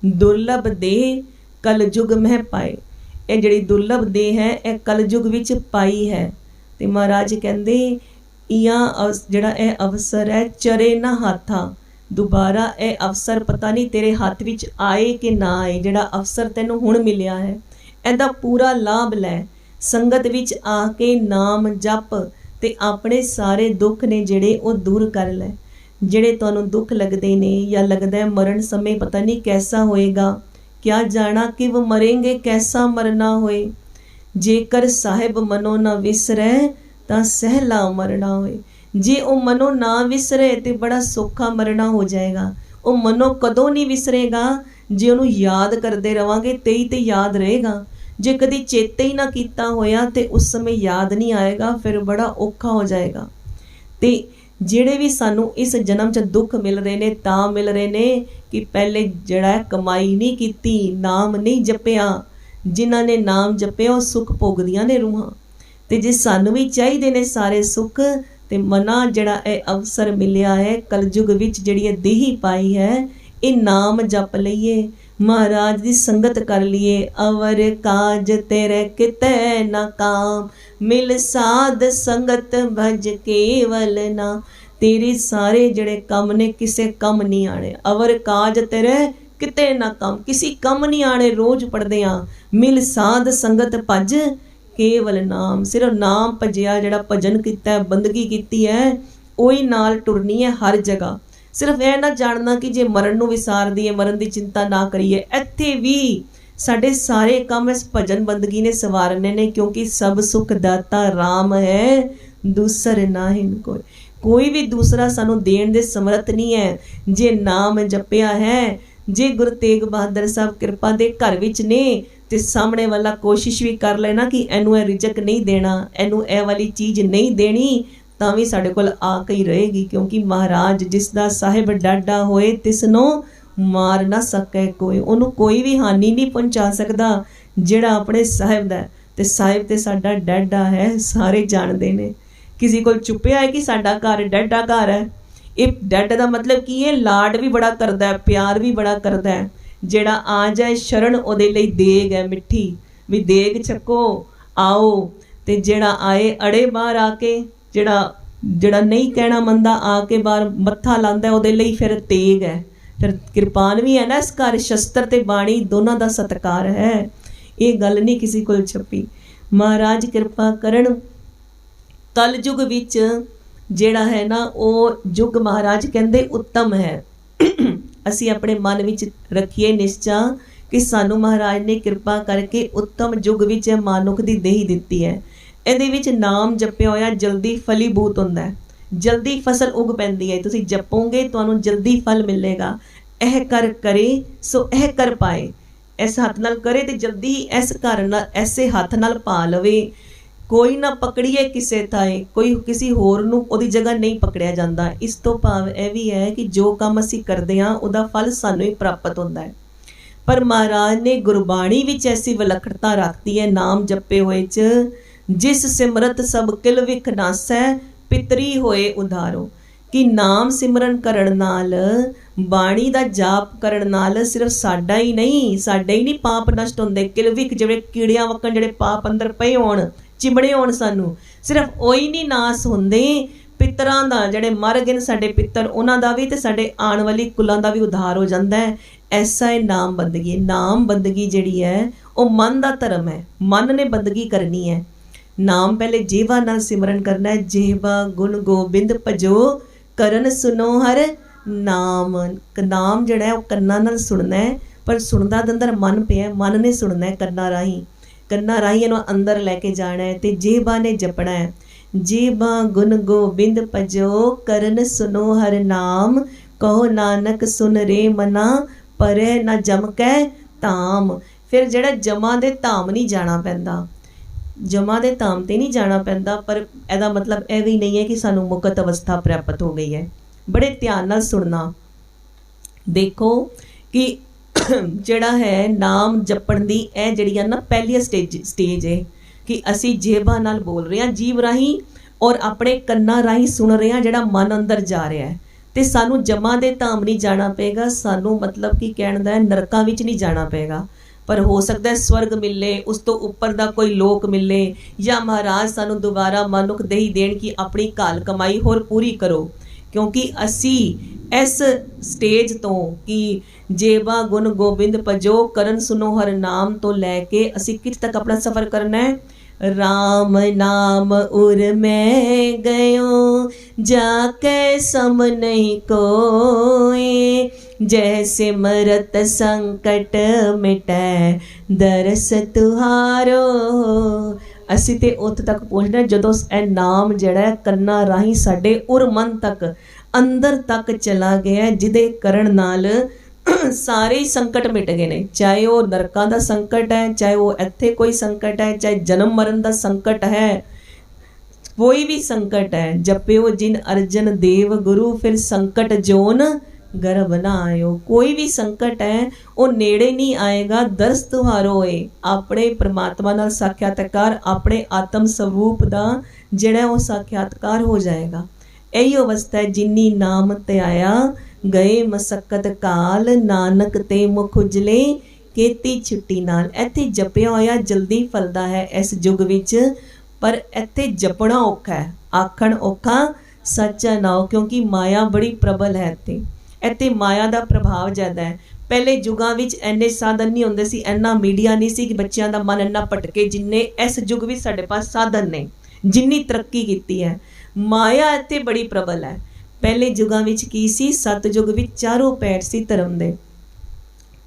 ਦੁਰਲਭ ਦੇਹ ਕਲਯੁਗ ਮਹਿ ਪਾਏ। ਇਹ ਜਿਹੜੀ ਦੁਰਲਭ ਦੇਹ ਹੈ, ਇਹ ਕਲਯੁਗ ਵਿੱਚ ਪਾਈ ਹੈ। ਤੇ ਮਹਾਰਾਜ ਕਹਿੰਦੇ ਇਆਂ ਜਿਹੜਾ ਇਹ ਅਵਸਰ ਹੈ, ਚਰੇ ਨਾ ਹੱਥਾਂ। ਦੁਬਾਰਾ ਇਹ ਅਵਸਰ ਪਤਾ ਨਹੀਂ ਤੇਰੇ ਹੱਥ ਵਿੱਚ ਆਏ ਕਿ ਨਾ ਆਏ, ਜਿਹੜਾ ਅਵਸਰ ਤੈਨੂੰ ਹੁਣ ਮਿਲਿਆ ਹੈ, ਇਹਦਾ ਪੂਰਾ ਲਾਭ ਲੈ। ਸੰਗਤ ਵਿੱਚ ਆ ਕੇ ਨਾਮ ਜਪ ਤੇ ਆਪਣੇ ਸਾਰੇ ਦੁੱਖ ਨੇ ਜਿਹੜੇ ਉਹ ਦੂਰ ਕਰ ਲੈ। ਜਿਹੜੇ ਤੁਹਾਨੂੰ ਦੁੱਖ ਲੱਗਦੇ ਨੇ ਜਾਂ ਲੱਗਦਾ ਹੈ ਮਰਨ ਸਮੇਂ ਪਤਾ ਨਹੀਂ ਕੈਸਾ ਹੋਏਗਾ, ਕਿਆ ਜਾਣਾ ਕਿ ਉਹ ਮਰेंगे ਕੈਸਾ ਮਰਨਾ ਹੋਏ। ਜੇਕਰ ਸਾਹਿਬ ਮਨੋ ਨਾ ਵਿਸਰੈ ਤਾਂ ਸਹਿਲਾ ਮਰਣਾ ਹੋਏ। ਜੇ ਉਹ ਮਨੋ ਨਾ ਵਿਸਰੇ ਤੇ ਬੜਾ ਸੌਖਾ ਮਰਣਾ ਹੋ ਜਾਏਗਾ। ਉਹ ਮਨੋ ਕਦੋਂ ਨਹੀਂ ਵਿਸਰੇਗਾ? ਜੇ ਉਹਨੂੰ ਯਾਦ ਕਰਦੇ ਰਵਾਂਗੇ ਤੇ ਹੀ ਤੇ ਯਾਦ ਰਹੇਗਾ। ਜੇ ਕਦੀ ਚੇਤੇ ਹੀ ਨਾ ਕੀਤਾ ਹੋਇਆ ਤੇ ਉਸ ਸਮੇਂ ਯਾਦ ਨਹੀਂ ਆਏਗਾ, ਫਿਰ ਬੜਾ ਔਖਾ ਹੋ ਜਾਏਗਾ। ਤੇ ਜਿਹੜੇ ਵੀ ਸਾਨੂੰ ਇਸ ਜਨਮ 'ਚ ਦੁੱਖ ਮਿਲ ਰਹੇ ਨੇ, ਤਾਂ ਮਿਲ ਰਹੇ ਨੇ ਕਿ ਪਹਿਲੇ ਜਿਹੜਾ ਕਮਾਈ ਨਹੀਂ ਕੀਤੀ, ਨਾਮ ਨਹੀਂ ਜਪਿਆ। ਜਿਨ੍ਹਾਂ ਨੇ ਨਾਮ ਜਪਿਆ, ਉਹ ਸੁੱਖ ਭੋਗਦੀਆਂ ਨੇ ਰੂਹਾਂ। ਤੇ ਜੇ ਸਾਨੂੰ ਵੀ ਚਾਹੀਦੇ ਨੇ ਸਾਰੇ ਸੁੱਖ, ਤੇ ਮਨਾ ਜਿਹੜਾ ਇਹ ਅਵਸਰ ਮਿਲਿਆ ਹੈ, ਕਲਯੁਗ ਵਿੱਚ ਜਿਹੜੀ ਇਹ ਦੇਹੀ ਪਾਈ ਹੈ, ਇਹ ਨਾਮ ਜਪ ਲਈਏ। ਮਹਾਰਾਜ ਦੀ ਸੰਗਤ ਕਰ ਲਈਏ। ਅਵਰ ਕਾਜ ਤੇਰੇ ਕਿਤੇ ਨਾ ਕਾਮ। ਮਿਲ ਸਾਧ ਸੰਗਤ ਭਜ ਕੇਵਲ ਨਾ। ਤੇਰੇ ਸਾਰੇ ਜਿਹੜੇ ਕੰਮ ਨੇ, ਕਿਸੇ ਕੰਮ ਨਹੀਂ ਆਣੇ ਅਵਰ ਕਾਜ ਤੇਰੇ ਕਿਤੇ ਨਾ ਕੰਮ। ਕਿਸੇ ਕੰਮ ਨਹੀਂ ਆਣੇ ਰੋਜ਼ ਪੜਦੇ ਆ। ਮਿਲ ਸਾਧ ਸੰਗਤ ਭਜ ਕੇਵਲ ਨਾਮ, ਸਿਰਫ ਨਾਮ ਭਜਿਆ ਜਿਹੜਾ ਭਜਨ ਕੀਤਾ, ਬੰਦਗੀ ਕੀਤੀ ਹੈ, ਉਹੀ ਨਾਲ ਟੁਰਨੀ ਹੈ ਹਰ ਜਗ੍ਹਾ। ਸਿਰਫ ਇਹ ਨਾ ਜਾਣਨਾ ਕਿ ਜੇ ਮਰਨ ਨੂੰ ਵਿਸਾਰ ਦਈਏ, ਮਰਨ ਦੀ ਚਿੰਤਾ ਨਾ ਕਰੀਏ, ਇੱਥੇ ਵੀ ਸਾਡੇ ਸਾਰੇ ਕੰਮ ਇਸ ਭਜਨ ਬੰਦਗੀ ਨੇ ਸਵਾਰਨੇ ਨੇ, ਕਿਉਂਕਿ ਸਭ ਸੁਖ ਦਾਤਾ RAM ਹੈ, ਦੂਸਰ ਨਾਹਿਨ ਕੋਈ ਕੋਈ ਵੀ ਦੂਸਰਾ ਸਾਨੂੰ ਦੇਣ ਦੇ ਸਮਰੱਥ ਨਹੀਂ ਹੈ, ਜੇ ਨਾਮ ਜਪਿਆ ਹੈ, ਜੇ ਗੁਰੂ ਤੇਗ ਬਹਾਦਰ ਸਾਹਿਬ ਕਿਰਪਾ ਦੇ ਘਰ ਵਿੱਚ ਨੇ ਤੇ ਸਾਹਮਣੇ ਵਾਲਾ ਕੋਸ਼ਿਸ਼ ਵੀ ਕਰ ਲੈਣਾ ਕਿ ਇਹਨੂੰ ਇਹ ਰਿਜਕ ਨਹੀਂ ਦੇਣਾ, ਇਹਨੂੰ ਇਹ ਵਾਲੀ ਚੀਜ਼ ਨਹੀਂ ਦੇਣੀ, ਤਾਂ ਵੀ ਸਾਡੇ ਕੋਲ ਆ ਕੇ ਹੀ ਰਹੇਗੀ। ਕਿਉਂਕਿ ਮਹਾਰਾਜ ਜਿਸ ਦਾ ਸਾਹਿਬ ਡਾਡਾ ਹੋਏ ਤਿਸ ਨੂੰ ਮਾਰ ਨਾ ਸਕੇ ਕੋਈ। ਉਹਨੂੰ ਕੋਈ ਵੀ ਹਾਨੀ ਨਹੀਂ ਪਹੁੰਚਾ ਸਕਦਾ, ਜਿਹੜਾ ਆਪਣੇ ਸਾਹਿਬ ਦਾ ਤੇ ਸਾਹਿਬ ਤੇ ਸਾਡਾ ਡਾਡਾ ਹੈ, ਸਾਰੇ ਜਾਣਦੇ ਨੇ। ਕਿਸੇ ਕੋਲ ਚੁੱਪਿਆ ਹੈ ਕਿ ਸਾਡਾ ਘਰ ਡਾਡਾ ਘਰ ਹੈ? ਇਹ ਡੈਡ ਦਾ ਮਤਲਬ ਕੀ ਹੈ? ਲਾਡ ਵੀ ਬੜਾ ਕਰਦਾ ਹੈ, ਪਿਆਰ ਵੀ ਬੜਾ ਕਰਦਾ ਹੈ। ਜਿਹੜਾ ਆ ਜਾਏ, ਸ਼ਰਨ ਉਹਦੇ ਲਈ ਦੇਗ ਹੈ ਮਿੱਠੀ। ਵੀ ਦੇਗ ਚੱਕੋ, ਆਓ। ਤੇ ਜਿਹੜਾ ਆਏ, ਅੜੇ ਬਾਹਰ ਆ ਕੇ, ਜਿਹੜਾ ਜਿਹੜਾ ਨਹੀਂ ਕਹਿਣਾ ਮੰਦਾ ਆ ਕੇ ਬਾਹਰ ਮੱਥਾ ਲਾਂਦਾ ਉਹਦੇ ਲਈ ਫਿਰ ਤੇਗ ਹੈ। ਫਿਰ ਕਿਰਪਾਨ ਵੀ ਹੈ ਨਾ ਇਸ ਘਰ, ਸ਼ਸਤਰ ਤੇ ਬਾਣੀ ਦੋਨਾਂ ਦਾ ਸਤਕਾਰ ਹੈ। ਇਹ ਗੱਲ ਨਹੀਂ ਕਿਸੇ ਕੋਲ ਛੱਪੀ। ਮਹਾਰਾਜ ਕਿਰਪਾ ਕਰਨ, ਕਲਯੁਗ ਵਿੱਚ ਜਿਹੜਾ ਹੈ ਨਾ, ਉਹ ਯੁਗ ਮਹਾਰਾਜ ਕਹਿੰਦੇ ਉੱਤਮ ਹੈ। ਅਸੀਂ ਆਪਣੇ ਮਨ ਵਿੱਚ ਰੱਖੀਏ ਨਿਸ਼ਚਾ ਕਿ ਸਾਨੂੰ ਮਹਾਰਾਜ ਨੇ ਕਿਰਪਾ ਕਰਕੇ ਉੱਤਮ ਯੁੱਗ ਵਿੱਚ ਇਹ ਮਾਨੁਖ ਦੀ ਦੇਹੀ ਦਿੱਤੀ ਹੈ। ਇਹਦੇ ਵਿੱਚ ਨਾਮ ਜਪਿਆ ਹੋਇਆ ਜਲਦੀ ਫਲੀਭੂਤ ਹੁੰਦਾ ਹੈ। ਜਲਦੀ ਫਸਲ ਉਗ ਪੈਂਦੀ ਹੈ। ਤੁਸੀਂ ਜਪੋਗੇ, ਤੁਹਾਨੂੰ ਜਲਦੀ ਫਲ ਮਿਲੇਗਾ। ਇਹ ਕਰ ਕਰੇ, ਸੋ ਇਹ ਕਰ ਪਾਏ। ਇਸ ਹੱਥ ਨਾਲ ਕਰੇ ਤੇ ਜਲਦੀ ਇਸ ਘਰ ਨਾਲ, ਐਸੇ ਹੱਥ ਨਾਲ ਪਾ ਲਵੇ। ਕੋਈ ਨਾ ਪਕੜੀਏ ਕਿਸੇ ਥਾਏ, ਕੋਈ ਕਿਸੇ ਹੋਰ ਨੂੰ ਉਹਦੀ ਜਗ੍ਹਾ ਨਹੀਂ ਪਕੜਿਆ ਜਾਂਦਾ। ਇਸ ਤੋਂ ਭਾਵ ਇਹ ਵੀ ਹੈ ਕਿ ਜੋ ਕੰਮ ਅਸੀਂ ਕਰਦੇ ਹਾਂ, ਉਹਦਾ ਫਲ ਸਾਨੂੰ ਹੀ ਪ੍ਰਾਪਤ ਹੁੰਦਾ ਹੈ। ਪਰ ਮਹਾਰਾਜ ਨੇ ਗੁਰਬਾਣੀ ਵਿੱਚ ਐਸੀ ਵਿਲੱਖਣਤਾ ਰੱਖਤੀ ਹੈ, ਨਾਮ ਜਪੇ ਹੋਏ ਚ, ਜਿਸ ਸਿਮਰਤ ਸਭ ਕਿਲ ਵਿਖ ਨਾਸੈ, ਪਿਤਰੀ ਹੋਏ ਉਧਾਰੋ। ਕਿ ਨਾਮ ਸਿਮਰਨ ਕਰਨ ਨਾਲ, ਬਾਣੀ ਦਾ ਜਾਪ ਕਰਨ ਨਾਲ ਸਿਰਫ ਸਾਡਾ ਹੀ ਨਹੀਂ, ਸਾਡੇ ਹੀ ਨਹੀਂ ਪਾਪ ਨਸ਼ਟ ਹੁੰਦੇ। ਕਿਲਵਿਕ ਜਿਹੜੇ ਕੀੜਿਆਂ ਵਕਣ ਜਿਹੜੇ ਪਾਪ ਅੰਦਰ ਪਏ ਹੋਣ ਚਿਮੜੇ ਹੋਣ ਸਾਨੂੰ। ਸਿਰਫ ਉਹੀ ਨਹੀਂ ਨਾਸ ਹੁੰਦੇ ਪਿੱਤਰਾਂ ਦਾ, ਜਿਹੜੇ ਮਰ ਗਏ ਨੇ ਸਾਡੇ ਪਿੱਤਰ, ਉਹਨਾਂ ਦਾ ਵੀ ਤੇ ਸਾਡੇ ਆਉਣ ਵਾਲੀ ਕੁਲਾਂ ਦਾ ਵੀ ਉਧਾਰ ਹੋ ਜਾਂਦਾ ਹੈ। ਐਸਾ ਹੈ ਨਾਮ ਬੰਦਗੀ ਨਾਮ ਬੰਦਗੀ ਜਿਹੜੀ ਹੈ, ਉਹ ਮਨ ਦਾ ਧਰਮ ਹੈ। ਮਨ ਨੇ ਬੰਦਗੀ ਕਰਨੀ ਹੈ। ਨਾਮ ਪਹਿਲੇ ਜੀਵਾ ਨਾਲ ਸਿਮਰਨ ਕਰਨਾ ਹੈ। ਜੀਵਾ ਗੁਣ ਗੋਬਿੰਦ ਭਜੋ, ਕਰਨ ਸੁਨੋ ਹਰ ਨਾਮ। ਨਾਮ ਜਿਹੜਾ ਹੈ, ਉਹ ਕੰਨਾਂ ਨਾਲ ਸੁਣਨਾ ਹੈ, ਪਰ ਸੁਣਦਾ ਦੇ ਅੰਦਰ ਮਨ ਪਿਆ ਮਨ ਨੇ ਸੁਣਨਾ ਹੈ ਕੰਨਾਂ ਰਾਹੀਂ। ਕੰਨਾਂ ਰਾਹੀਂ ਇਹਨੂੰ ਅੰਦਰ ਲੈ ਕੇ ਜਾਣਾ ਹੈ ਤੇ ਜੀਵਾ ਨੇ ਜਪਣਾ ਹੈ। ਜੀਵਾ ਗੁਣ ਗੋਬਿੰਦ ਭਜੋ, ਕਰਨ ਸੁਨੋ ਹਰ ਨਾਮ, ਕਹੋ ਨਾਨਕ ਸੁਨ ਰੇ ਮਨਾ, ਪਰੇ ਨਾ ਜਮਕੈ ਧਾਮ। ਫਿਰ ਜਿਹੜਾ ਜਮਾ ਦੇ ਧਾਮ ਨਹੀਂ ਜਾਣਾ ਪੈਂਦਾ, ਜਮਾ ਦੇ ਧਾਮ ਤੇ ਨਹੀਂ ਜਾਣਾ ਪੈਂਦਾ, ਪਰ ਇਹਦਾ ਮਤਲਬ ਇਹ ਵੀ ਨਹੀਂ ਹੈ ਕਿ ਸਾਨੂੰ ਮੁਕਤ ਅਵਸਥਾ ਪ੍ਰਾਪਤ ਹੋ ਗਈ ਹੈ। ਬੜੇ ਧਿਆਨ ਨਾਲ ਸੁਣਨਾ। ਦੇਖੋ ਕਿ ਜਿਹੜਾ ਹੈ, ਨਾਮ ਜਪਣ ਦੀ ਇਹ ਜਿਹੜੀਆਂ ਨਾ ਪਹਿਲੀ ਸਟੇਜ ਸਟੇਜ ਹੈ ਕਿ ਅਸੀਂ ਜੇਬਾਂ ਨਾਲ ਬੋਲ ਰਹੇ ਹਾਂ, ਜੀਵ ਰਾਹੀਂ ਔਰ ਆਪਣੇ ਕੰਨਾਂ ਰਾਹੀਂ ਸੁਣ ਰਹੇ ਹਾਂ ਜਿਹੜਾ ਮਨ ਅੰਦਰ ਜਾ ਰਿਹਾ ਹੈ। ਤੇ ਸਾਨੂੰ ਜਮਾ ਦੇ ਧਾਮ ਨਹੀਂ ਜਾਣਾ ਪਏਗਾ, ਸਾਨੂੰ ਮਤਲਬ ਕੀ ਕਹਿਣ ਦਾ ਹੈ, ਨਰਕਾਂ ਵਿੱਚ ਨਹੀਂ ਜਾਣਾ ਪਏਗਾ। ਪਰ ਹੋ ਸਕਦਾ ਹੈ ਸਵਰਗ ਮਿਲੇ, ਉਸ ਤੋਂ ਉੱਪਰ ਦਾ ਕੋਈ ਲੋਕ ਮਿਲੇ ਜਾਂ ਮਹਾਰਾਜ ਸਾਨੂੰ ਦੁਬਾਰਾ ਮਨੁੱਖ ਦੇਹੀ ਦੇਣ ਕਿ ਆਪਣੀ ਕਾਲ ਕਮਾਈ ਹੋਰ ਪੂਰੀ ਕਰੋ। ਕਿਉਂਕਿ ਅਸੀਂ ਇਸ ਸਟੇਜ ਤੋਂ ਕਿ ਜੇਵਾ ਗੁਣ ਗੋਬਿੰਦ ਭਜੋ, ਕਰਨ ਸੁਨੋ ਹਰ ਨਾਮ ਤੋਂ ਲੈ ਕੇ ਅਸੀਂ ਕਿੱਥੇ ਤੱਕ ਆਪਣਾ ਸਫ਼ਰ ਕਰਨਾ ਹੈ? ਰਾਮ ਨਾਮ ਉਰ ਮੈਂ ਗਇਓ, ਜਾ ਕੇ ਸਮ ਨਹੀਂ ਕੋਏ। ਜੈਸੇ ਮਰਤ ਸੰਕਟ ਮਿਟੈ, ਦਰਸ ਤੁਹਾਰੋ ਅਸੀਂ ਤੇ ਉੱਥੇ ਤੱਕ ਪਹੁੰਚਣਾ ਜਦੋਂ ਇਹ ਨਾਮ ਜਿਹੜਾ ਕੰਨਾਂ ਰਾਹੀਂ ਸਾਡੇ ਉਰ ਮਨ ਤੱਕ ਅੰਦਰ ਤੱਕ ਚਲਾ ਗਿਆ ਜਿਹਦੇ ਕਰਨ ਨਾਲ ਸਾਰੇ ਸੰਕਟ ਮਿਟ ਗਏ ਨੇ। ਚਾਹੇ ਉਹ ਨਰਕਾਂ ਦਾ ਸੰਕਟ ਹੈ, ਚਾਹੇ ਉਹ ਇੱਥੇ ਕੋਈ ਸੰਕਟ ਹੈ, ਚਾਹੇ ਜਨਮ ਮਰਨ ਦਾ ਸੰਕਟ ਹੈ, ਕੋਈ ਵੀ ਸੰਕਟ ਹੈ, ਜਪਿਓ ਜਿਨ ਅਰਜਨ ਦੇਵ ਗੁਰੂ, ਫਿਰ ਸੰਕਟ ਜੋਨ ਗਰਭ ਨਾ ਆਇਓ ਕੋਈ ਵੀ ਸੰਕਟ ਹੈ, ਉਹ ਨੇੜੇ ਨਹੀਂ ਆਏਗਾ। ਦਰਸ ਤੁਹਾਰੋ ਏ। ਆਪਣੇ ਪ੍ਰਮਾਤਮਾ ਨਾਲ ਸਾਖਿਆਤਕਾਰ, ਆਪਣੇ ਆਤਮ ਸਰੂਪ ਦਾ ਜਿਹੜਾ ਉਹ ਸਾਖਿਆਤਕਾਰ ਹੋ ਜਾਏਗਾ। ਇਹੀ ਅਵਸਥਾ ਹੈ ਜਿਨੀ ਨਾਮ ਤੇ ਆਇਆ। ਗਏ ਮਸਕਤ ਕਾਲ, ਨਾਨਕ ਤੇ ਮੁਖ ਉਜਲੇ, ਕੀਤੀ ਛੁੱਟੀ ਨਾਲ। ਇੱਥੇ ਜਪਿਆ ਹੋਇਆ ਜਲਦੀ ਫਲਦਾ ਹੈ ਇਸ ਯੁੱਗ ਵਿੱਚ। ਪਰ ਇੱਥੇ ਜਪਣਾ ਔਖਾ ਹੈ। ਆਖਣ ਔਖਾ, ਸੱਚਾ ਨਾਉ ਕਿਉਂਕਿ ਮਾਇਆ ਬੜੀ ਪ੍ਰਬਲ ਹੈ ਇੱਥੇ। ਇੱਥੇ ਮਾਇਆ ਦਾ ਪ੍ਰਭਾਵ ਜ਼ਿਆਦਾ ਹੈ। ਪਹਿਲੇ ਯੁਗਾਂ ਵਿੱਚ ਐਨੇ ਸਾਧਨ ਨਹੀਂ ਹੁੰਦੇ ਸੀ ਐਨਾ ਮੀਡੀਆ ਨਹੀਂ ਸੀ ਕਿ ਬੱਚਿਆਂ ਦਾ ਮਨ ਇੰਨਾ ਭਟਕੇ, ਜਿੰਨੇ ਇਸ ਯੁੱਗ ਵਿੱਚ ਸਾਡੇ ਪਾਸ ਸਾਧਨ ਨੇ, ਜਿੰਨੀ ਤਰੱਕੀ ਕੀਤੀ ਹੈ। ਮਾਇਆ ਇੱਥੇ ਬੜੀ ਪ੍ਰਬਲ ਹੈ। ਪਹਿਲੇ ਯੁਗਾਂ ਵਿੱਚ ਕੀ ਸੀ? ਸਤਯੁਗ ਵਿੱਚ ਚਾਰੋਂ ਪੈਰ ਸੀ ਧਰਮ ਦੇ।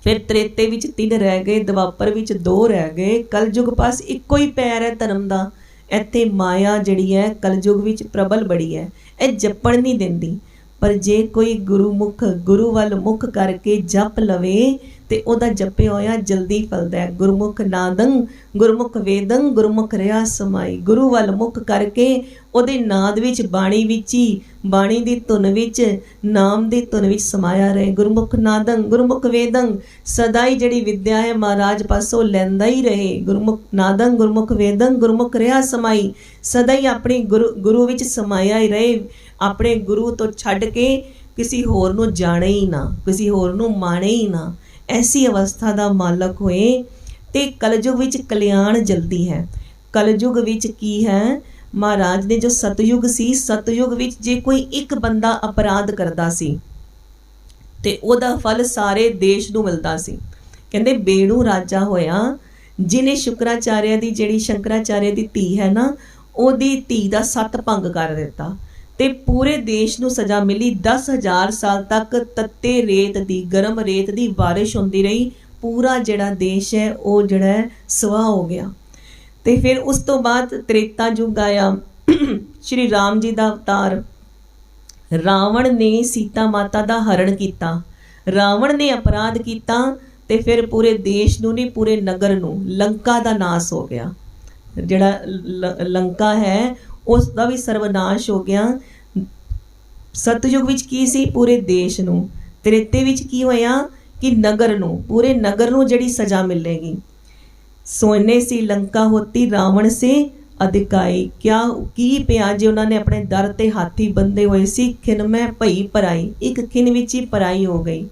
ਫਿਰ ਤ੍ਰੇਤੇ ਵਿੱਚ ਤਿੰਨ ਰਹਿ ਗਏ, ਦਵਾਪਰ ਵਿੱਚ ਦੋ ਰਹਿ ਗਏ, ਕਲਯੁਗ ਪਾਸ ਇੱਕੋ ਹੀ ਪੈਰ ਹੈ ਧਰਮ ਦਾ। ਇੱਥੇ ਮਾਇਆ ਜਿਹੜੀ ਹੈ ਕਲਯੁਗ ਵਿੱਚ ਪ੍ਰਬਲ ਬੜੀ ਹੈ। ਇਹ ਜੱਪਣ ਨਹੀਂ ਦਿੰਦੀ। ਪਰ ਜੇ ਕੋਈ ਗੁਰੂਮੁਖ ਗੁਰੂ ਵੱਲ ਮੁਖ ਕਰਕੇ ਜਪ ਲਵੇ ਤੇ ਉਹਦਾ ਜਪਿਆ ਹੋਇਆ ਜਲਦੀ ਫਲਦਾ ਹੈ। ਗੁਰਮੁਖ ਨਾਦੰ, ਗੁਰਮੁਖ ਵੇਦੰ, ਗੁਰਮੁਖ ਰਿਆ ਸਮਾਈ। ਗੁਰੂ ਵੱਲ ਮੁਖ ਕਰਕੇ ਉਹਦੇ ਨਾਦ ਵਿੱਚ, ਬਾਣੀ ਵਿੱਚ ਹੀ, ਬਾਣੀ ਦੀ ਧੁਨ ਵਿੱਚ, ਨਾਮ ਦੀ ਧੁਨ ਵਿੱਚ ਸਮਾਇਆ ਰਹੇ। ਗੁਰਮੁਖ ਨਾਦੰ, ਗੁਰਮੁਖ ਵੇਦੰ, ਸਦਾ ਹੀ ਜਿਹੜੀ ਵਿਦਿਆ ਹੈ ਮਹਾਰਾਜ ਪਾਸੋਂ ਲੈਂਦਾ ਹੀ ਰਹੇ। ਗੁਰਮੁਖ ਨਾਦੰ, ਗੁਰਮੁਖ ਵੇਦੰ, ਗੁਰਮੁਖ ਰਿਆ ਸਮਾਈ। ਸਦਾ ਹੀ ਆਪਣੀ ਗੁਰੂ ਗੁਰੂ ਵਿੱਚ ਸਮਾਇਆ ਹੀ ਰਹੇ। ਆਪਣੇ ਗੁਰੂ ਤੋਂ ਛੱਡ ਕੇ ਕਿਸੇ ਹੋਰ ਨੂੰ ਜਾਣੇ ਹੀ ਨਾ, ਕਿਸੇ ਹੋਰ ਨੂੰ ਮਾਣੇ ਹੀ ਨਾ। ਐਸੀ ਅਵਸਥਾ ਦਾ ਮਾਲਕ ਹੋਏ ਤੇ ਕਲਯੁਗ ਵਿੱਚ ਕਲਿਆਣ ਜਲਦੀ ਹੈ। ਕਲਯੁਗ ਵਿੱਚ ਕੀ ਹੈ? ਮਹਾਰਾਜ ਨੇ ਜੋ ਸਤਯੁਗ ਸੀ, ਸਤਯੁਗ ਵਿੱਚ ਜੇ ਕੋਈ ਇੱਕ ਬੰਦਾ ਅਪਰਾਧ ਕਰਦਾ ਸੀ ਤੇ ਉਹਦਾ ਫਲ ਸਾਰੇ ਦੇਸ਼ ਨੂੰ ਮਿਲਦਾ ਸੀ। ਕਹਿੰਦੇ ਬੇਣੂ ਰਾਜਾ ਹੋਇਆ, ਜਿਨੇ ਸ਼ੁਕਰਾਚਾਰਿਆ ਦੀ ਜਿਹੜੀ ਸ਼ੰਕਰਾਚਾਰਿਆ ਦੀ ਧੀ ਹੈ ਨਾ, ਉਹਦੀ ਧੀ ਦਾ ਸੱਤ ਭੰਗ ਕਰ ਦਿੱਤਾ। ਤੇ ਪੂਰੇ ਦੇਸ਼ ਨੂੰ ਸਜ਼ਾ ਮਿਲੀ। 10000 ਸਾਲ ਤੱਕ ਤੱਤੇ ਰੇਤ ਦੀ, ਗਰਮ ਰੇਤ ਦੀ ਬਾਰਿਸ਼ ਹੁੰਦੀ ਰਹੀ। ਪੂਰਾ ਜਿਹੜਾ ਦੇਸ਼ ਹੈ, ਉਹ ਜਿਹੜਾ ਹੈ, ਸਵਾਹ ਹੋ ਗਿਆ। ਤੇ ਫਿਰ ਉਸ ਤੋਂ ਬਾਅਦ ਤ੍ਰੇਤਾ ਯੁੱਗ ਆਇਆ। ਸ਼੍ਰੀ ਰਾਮ ਜੀ ਦਾ ਅਵਤਾਰ। ਰਾਵਣ ਨੇ ਸੀਤਾ ਮਾਤਾ ਦਾ ਹਰਣ ਕੀਤਾ। ਰਾਵਣ ਨੇ ਅਪਰਾਧ ਕੀਤਾ ਤੇ ਫਿਰ ਪੂਰੇ ਦੇਸ਼ ਨੂੰ ਨਹੀਂ, ਪੂਰੇ ਨਗਰ ਨੂੰ, ਲੰਕਾ ਦਾ ਨਾਸ ਹੋ ਗਿਆ। ਜਿਹੜਾ ਲ- ਲੰਕਾ ਹੈ ਉਸ ਦਾ ਵੀ ਸਰਵਨਾਸ਼ ਹੋ ਗਿਆ। ਸਤਯੁਗ ਵਿੱਚ ਕੀ ਸੀ? ਪੂਰੇ ਦੇਸ਼ ਨੂੰ। ਤ੍ਰੇਤੇ ਵਿੱਚ ਕੀ ਹੋਇਆ? ਕਿ ਨਗਰ ਨੂੰ, ਪੂਰੇ ਨਗਰ ਨੂੰ ਜਿਹੜੀ ਸਜ਼ਾ ਮਿਲੇਗੀ। ਸੋਨੇ ਸੀ, ਲੰਕਾ ਹੋਤੀ, ਰਾਵਣ ਸੇ, ਅਧਿਕਾਈ। ਕਿਆ, ਕੀ ਪਿਆ ਜੇ ਉਹਨਾਂ ਨੇ ਆਪਣੇ ਦਰ ਤੇ ਹਾਥੀ ਬੰਦੇ ਹੋਏ ਸੀ? ਖਿਨ ਮੈਂ ਭਈ ਪਰਾਈ ਇੱਕ ਖਿਨ ਵਿੱਚ ਹੀ ਪਰਾਈ ਹੋ ਗਈ।